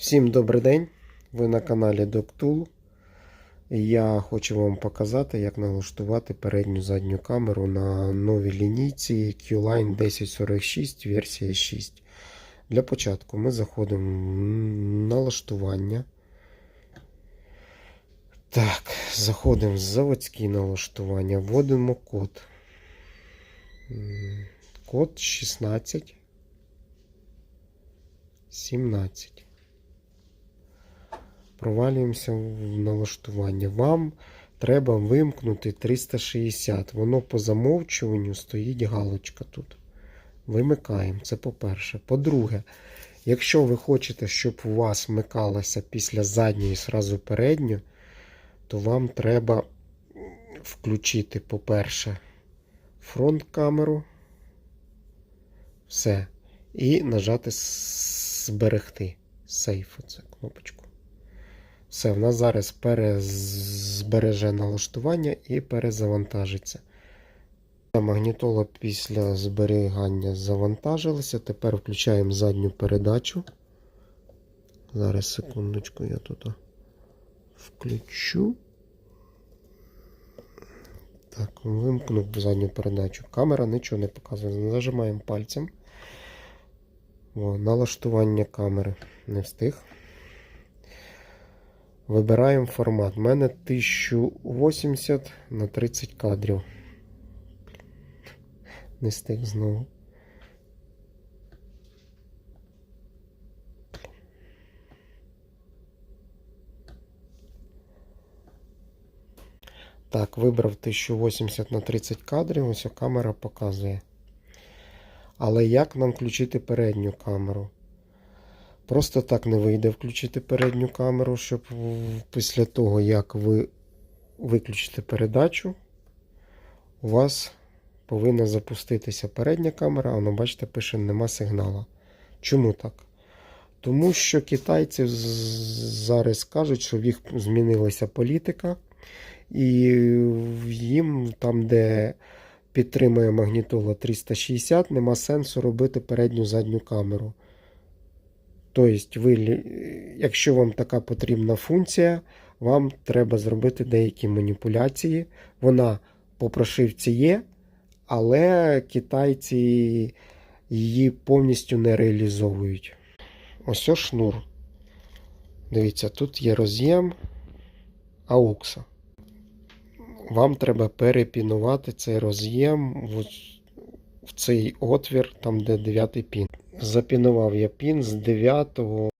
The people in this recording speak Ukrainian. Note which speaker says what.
Speaker 1: Всім добрий день! Ви на каналі DocTool. Я хочу вам показати, як налаштувати передню задню камеру на новій лінійці Q-Line 1046 версія 6. Для початку ми заходимо в налаштування. Так, заходимо в заводські налаштування, вводимо код. Код 16 17. Провалюємося в налаштування. Вам треба вимкнути 360. Воно по замовчуванню стоїть галочка тут. Вимикаємо. Це по-перше. По-друге, якщо ви хочете, щоб у вас вмикалося після задньої зразу передню, то вам треба включити, по-перше, фронт камеру. Все. І нажати зберегти. Сейф, оце кнопочку. Все, в нас зараз перезбереже налаштування і перезавантажиться. Магнітола після зберігання завантажилася. Тепер включаємо задню передачу. Зараз секундочку, я тут включу. Так, вимкнув задню передачу. Камера нічого не показує. Нажимаємо пальцем. О, налаштування камери. Не встиг. Вибираємо формат. У мене 1080 на 30 кадрів. Не встиг знову. Так, вибрав 1080 на 30 кадрів. Ось камера показує. Але як нам включити передню камеру? Просто так не вийде включити передню камеру, щоб після того, як ви виключите передачу, у вас повинна запуститися передня камера, а воно, бачите, пише нема сигналу. Чому так? Тому що китайці зараз кажуть, що в їх змінилася політика, і їм там, де підтримує магнітола 360, нема сенсу робити передню задню камеру. Тобто, ви, якщо вам така потрібна функція, вам треба зробити деякі маніпуляції. Вона по прошивці є, але китайці її повністю не реалізовують. Ось ось шнур. Дивіться, тут є роз'єм аукса. Вам треба перепінувати цей роз'єм в, в цей отвір, там де 9 пін. Запінував я пін з 9